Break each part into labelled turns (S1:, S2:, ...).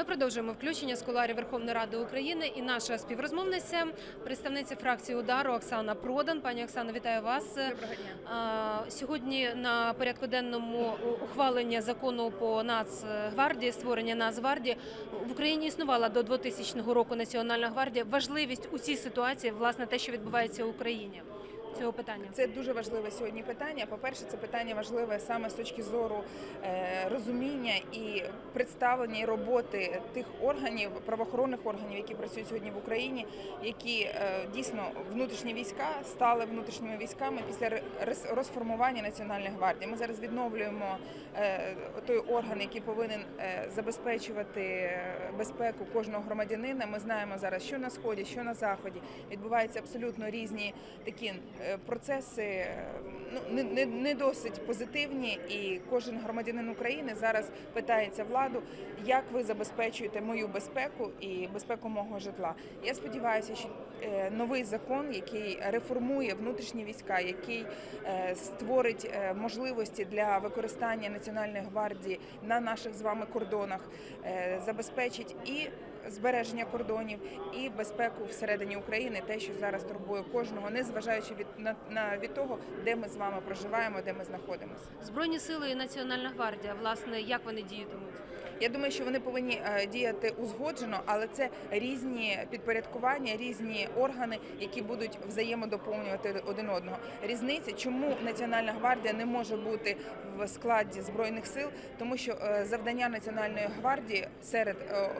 S1: Ми продовжуємо включення з куларів Верховної Ради України і наша співрозмовниця, представниця фракції удару Оксана Продан. Пані Оксано, вітаю вас.
S2: Доброго дня.
S1: Сьогодні на порядку денному ухвалення закону по Нацгвардії, створення Нацгвардії. В Україні існувала до 2000 року Національна гвардія. Важливість у цій ситуації, власне, те, що відбувається в Україні. Цього питання.
S2: Це дуже важливе сьогодні питання. По-перше, це питання важливе саме з точки зору е, розуміння і представлення і роботи тих органів, правоохоронних органів, які працюють сьогодні в Україні, які е, дійсно внутрішні війська стали внутрішніми військами після розформування Національної гвардії. Ми зараз відновлюємо е, той орган, який повинен забезпечувати безпеку кожного громадянина. Ми знаємо зараз, що на сході, що на заході відбуваються абсолютно різні такі процеси, е, ну не, не, не досить позитивні. І кожен громадянин України зараз питається владу, як ви забезпечуєте мою безпеку і безпеку мого житла. Я сподіваюся, що е, новий закон, який реформує внутрішні війська, який е, створить е, можливості для використання національної гвардії на наших з вами кордонах, е, забезпечить і збереження кордонів, і безпеку всередині України, те, що зараз турбує кожного, незважаючи від на, на від того, де ми з вами проживаємо, де ми знаходимося.
S1: Збройні сили і Національна гвардія, власне, як вони діятимуть?
S2: Я думаю, що вони повинні е, діяти узгоджено, але це різні підпорядкування, різні органи, які будуть взаємодоповнювати один одного. Різниця, чому Національна гвардія не може бути в складі збройних сил, тому що е, завдання Національної гвардії серед е,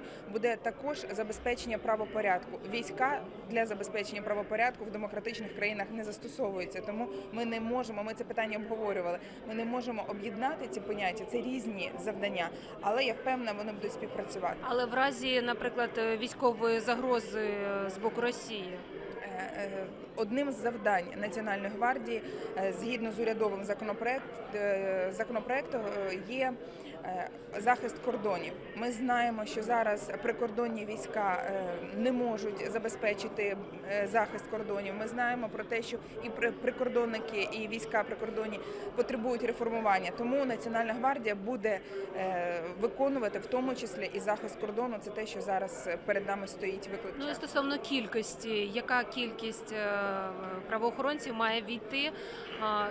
S2: е, буде також забезпечення правопорядку. Війська для забезпечення правопорядку в демократичних країнах не застосовуються, тому ми не можемо. Ми це питання обговорювали. Ми не можемо об'єднати ці поняття. Це різні завдання, але я впевнена, вони будуть співпрацювати.
S1: Але в разі, наприклад, військової загрози з боку Росії.
S2: Е, е, Одним з завдань Національної гвардії, е, згідно з урядовим е, законопроектом, е, є е, захист кордонів. Ми знаємо, що зараз прикордонні війська е, не можуть забезпечити е, захист кордонів. Ми знаємо про те, що і при- прикордонники, і війська прикордонні потребують реформування. Тому Національна гвардія буде е, виконувати в тому числі і захист кордону. Це те, що зараз перед нами стоїть виклик.
S1: Ну і стосовно кількості, яка кількість е, правоохоронців має війти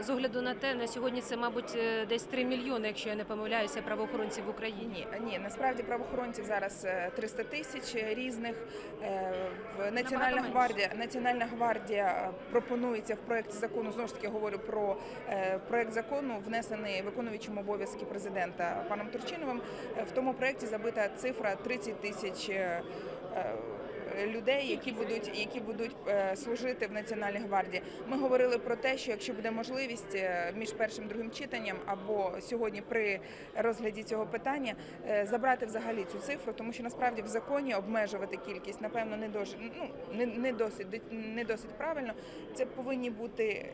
S1: з огляду на те, на сьогодні це, мабуть, е, десь 3 мільйони, якщо я не помиляюся, правоохоронців в Україні.
S2: Ні, насправді правоохоронців зараз е, 300 тисяч різних. Е, В Національна гвардія Національна гвардія е, пропонується в проєкті закону. Знову ж таки говорю про е, проєкт закону, внесений виконуючим обов'язки президента паном Турчиновим. Е, В тому проєкті забита цифра 30 тисяч. Людей, які будуть які будуть е, служити в Національній гвардії, ми говорили про те, що якщо буде можливість е, між першим і другим читанням або сьогодні при розгляді цього питання е, забрати взагалі цю цифру, тому що насправді в законі обмежувати кількість, напевно, не досить, ну не, не досить не досить правильно. Це повинні бути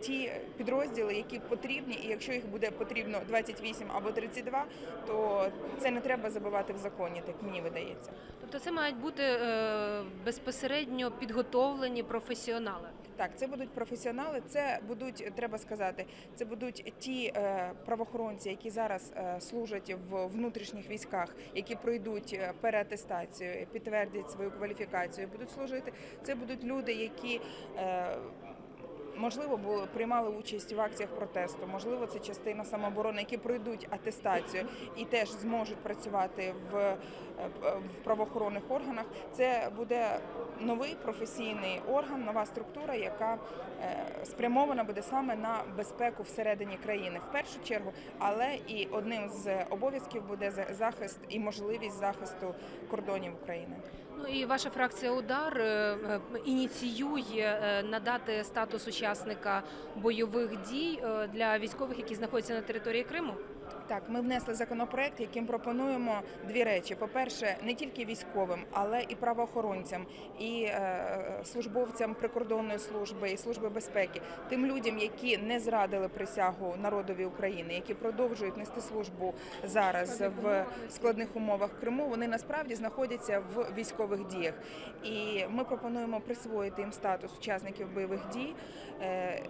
S2: ті підрозділи, які потрібні, і якщо їх буде потрібно 28 або 32, то це не треба забивати в законі, так мені видається.
S1: Тобто це мають бути е, безпосередньо підготовлені професіонали.
S2: Так, це будуть професіонали. Це будуть, треба сказати, це будуть ті е, правоохоронці, які зараз е, служать в внутрішніх військах, які пройдуть е, переатестацію, підтвердять свою кваліфікацію, будуть служити. Це будуть люди, які е, Можливо, були приймали участь в акціях протесту, можливо, це частина самооборони, які пройдуть атестацію і теж зможуть працювати в, е, в правоохоронних органах. Це буде новий професійний орган, нова структура, яка е, спрямована буде саме на безпеку всередині країни в першу чергу, але і одним з обов'язків буде захист і можливість захисту кордонів України.
S1: Ну і ваша фракція Удар е, е, ініціює е, надати статус учасника бойових дій для військових, які знаходяться на території Криму.
S2: Так, ми внесли законопроект, яким пропонуємо дві речі: по-перше, не тільки військовим, але і правоохоронцям, і е, службовцям прикордонної служби і служби безпеки, тим людям, які не зрадили присягу народові України, які продовжують нести службу зараз в складних умовах Криму. Вони насправді знаходяться в військових діях, і ми пропонуємо присвоїти їм статус учасників бойових дій, е,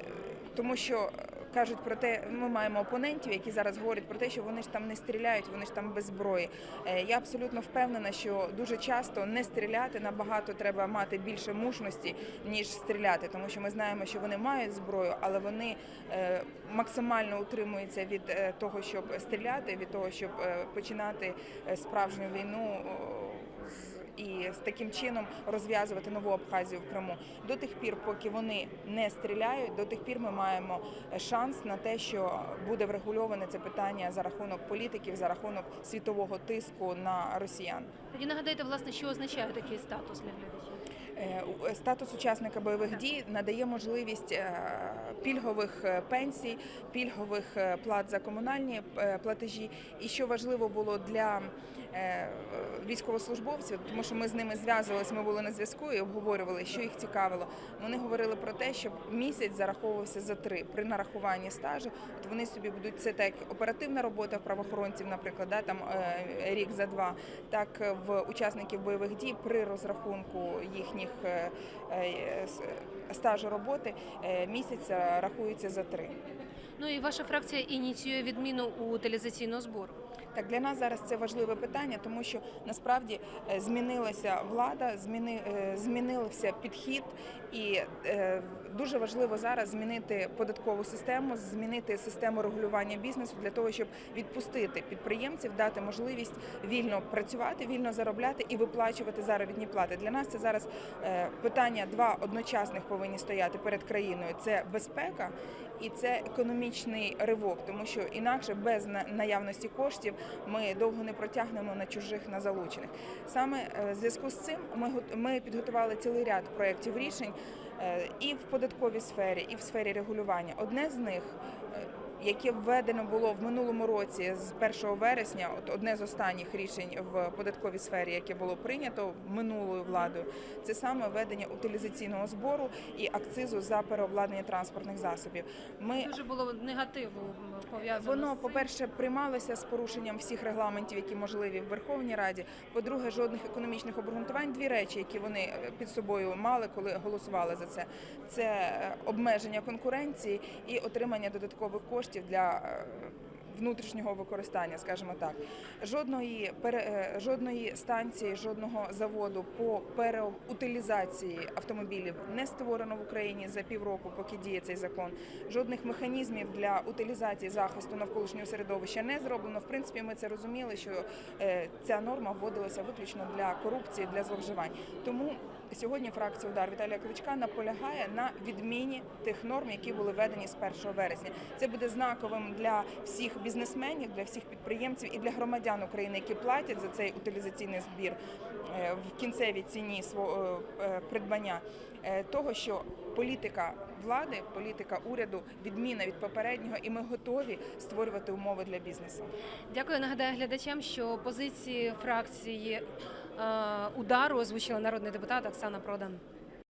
S2: тому що кажуть про те, ми маємо опонентів, які зараз говорять про те, що вони ж там не стріляють, вони ж там без зброї. Е, Я абсолютно впевнена, що дуже часто не стріляти набагато треба мати більше мужності, ніж стріляти, тому що ми знаємо, що вони мають зброю, але вони е, максимально утримуються від того, щоб стріляти, від того, щоб починати справжню війну. з- І з таким чином розв'язувати нову Абхазію в Криму до тих пір, поки вони не стріляють, до тих пір ми маємо шанс на те, що буде врегульоване це питання за рахунок політиків, за рахунок світового тиску на росіян.
S1: Тоді нагадайте, власне, що означає такий статус для глядачів.
S2: Е, у- Статус учасника бойових дій надає можливість е, пільгових е, пенсій, пільгових е, плат за комунальні е, платежі. І що важливо було для е, військовослужбовців, тому що ми з ними зв'язувалися, ми були на зв'язку і обговорювали, що їх цікавило. Вони говорили про те, щоб місяць зараховувався за три при нарахуванні стажу. От вони собі будуть це так оперативна робота правоохоронців, наприклад, да, там е, рік за два, так е, в учасників бойових дій при розрахунку їхніх е, е, стажу роботи місяця місяць рахується за три.
S1: Ну і ваша фракція ініціює відміну утилізаційного збору.
S2: Так, для нас зараз це важливе питання, тому що насправді е, змінилася влада, зміни, е, змінився підхід, і е, дуже важливо зараз змінити податкову систему, змінити систему регулювання бізнесу для того, щоб відпустити підприємців, дати можливість вільно працювати, вільно заробляти і виплачувати заробітні плати. Для нас це зараз питання два одночасних повинні стояти перед країною: це безпека і це економічний ривок, тому що інакше без наявності коштів ми довго не протягнемо на чужих на залучених. Саме е, в зв'язку з цим ми ми підготували цілий ряд проєктів рішень е, і в податковій сфері, і в сфері регулювання. Одне з них. Яке введено було в минулому році з 1 вересня, от одне з останніх рішень в податковій сфері, яке було прийнято минулою владою, це саме введення утилізаційного збору і акцизу за переобладнання транспортних засобів. Ми
S1: Дуже було негативу пов'язано.
S2: Воно, по-перше, приймалося з порушенням всіх регламентів, які можливі в Верховній Раді. По-друге, жодних економічних обґрунтувань. Дві речі, які вони е, під собою мали, коли голосували за це. Це е, обмеження конкуренції і отримання додаткових коштів для. Внутрішнього використання, скажімо так, жодної е, жодної станції, жодного заводу по переутилізації автомобілів не створено в Україні за півроку, поки діє цей закон. Жодних механізмів для утилізації захисту навколишнього середовища не зроблено. В принципі, ми це розуміли, що е, ця норма вводилася виключно для корупції, для зловживань. Тому сьогодні фракція удар Віталія Кличка наполягає на відміні тих норм, які були введені з 1 вересня. Це буде знаковим для всіх бізнесменів, для всіх підприємців і для громадян України, які платять за цей утилізаційний збір е, в кінцевій ціні свого е, придбання. е, Того, що політика влади, політика уряду відміна від попереднього, і ми готові створювати умови для бізнесу.
S1: Дякую. Нагадаю глядачам, що позиції фракції удару озвучила народний депутат Оксана Продан.